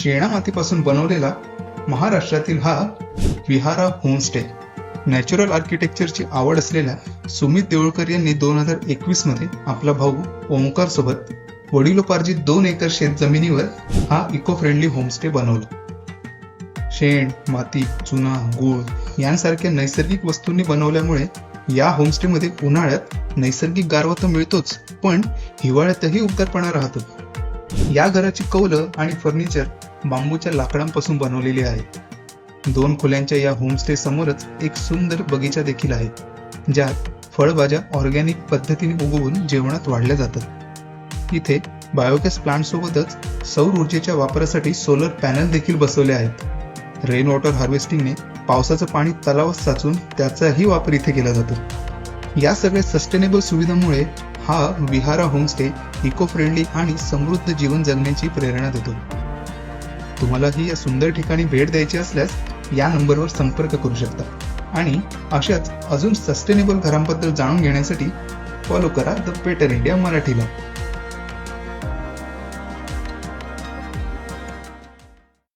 शेणा मातीपासून बनवलेला महाराष्ट्रातील हा विहारा होमस्टे. नॅचरल आर्किटेक्चरची आवड असलेल्या सुमित देऊळकर यांनी दोन हजार एकवीसमध्ये आपला भाऊ ओंकार सोबत वडिलोपार्जित दोन एकर शेत जमिनीवर हा इको फ्रेंडली होमस्टे बनवला. शेण माती चुना गूळ यांसारख्या नैसर्गिक वस्तूंनी बनवल्यामुळे या होमस्टेमध्ये उन्हाळ्यात नैसर्गिक गारवा तर मिळतोच पण हिवाळ्यातही उबदारपणा राहतो. या घराची कौलं आणि फर्निचर बांबूच्या लाकडांपासून बनवलेली आहे. दोन खोल्यांच्या या होमस्टे समोरच एक सुंदर बगीचा देखील आहे ज्यात फळभाज्या ऑर्गॅनिक पद्धतीने उगवून जेवणात वाढल्या जातात. इथे बायोगॅस प्लांटसोबतच सौर ऊर्जेच्या वापरासाठी सोलर पॅनल देखील बसवले आहेत. रेन वॉटर हार्वेस्टिंगने पावसाचं पाणी तलावात साचून त्याचाही वापर इथे केला जातो. या सगळ्या सस्टेनेबल सुविधांमुळे हा विहारा होमस्टे इको फ्रेंडली आणि समृद्ध जीवन जगण्याची प्रेरणा देतो. तुम्हालाही या सुंदर ठिकाणी भेट द्यायची असल्यास या नंबरवर संपर्क करू शकता. आणि अशाच अजून सस्टेनेबल घरांबद्दल जाणून घेण्यासाठी फॉलो करा द बेटर इंडिया मराठीला.